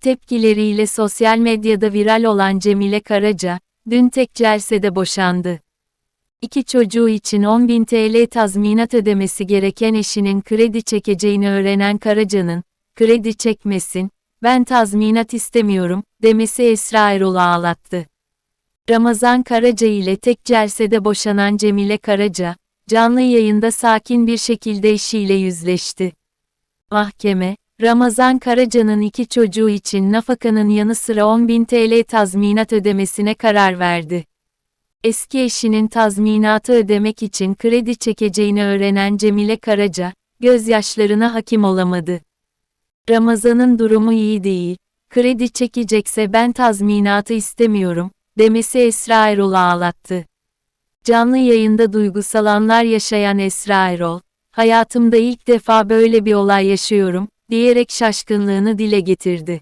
Tepkileriyle sosyal medyada viral olan Cemile Karaca, dün tek celsede boşandı. İki çocuğu için 10.000 TL tazminat ödemesi gereken eşinin kredi çekeceğini öğrenen Karaca'nın, kredi çekmesin, ben tazminat istemiyorum, demesi Esra Erol'u ağlattı. Ramazan Karaca ile tek celsede boşanan Cemile Karaca, canlı yayında sakin bir şekilde eşiyle yüzleşti. Mahkeme, Ramazan Karaca'nın iki çocuğu için nafakanın yanı sıra 10.000 TL tazminat ödemesine karar verdi. Eski eşinin tazminatı ödemek için kredi çekeceğini öğrenen Cemile Karaca, gözyaşlarına hakim olamadı. Ramazan'ın durumu iyi değil, kredi çekecekse ben tazminatı istemiyorum, demesi Esra Erol'u ağlattı. Canlı yayında duygusal anlar yaşayan Esra Erol, hayatımda ilk defa böyle bir olay yaşıyorum, diyerek şaşkınlığını dile getirdi.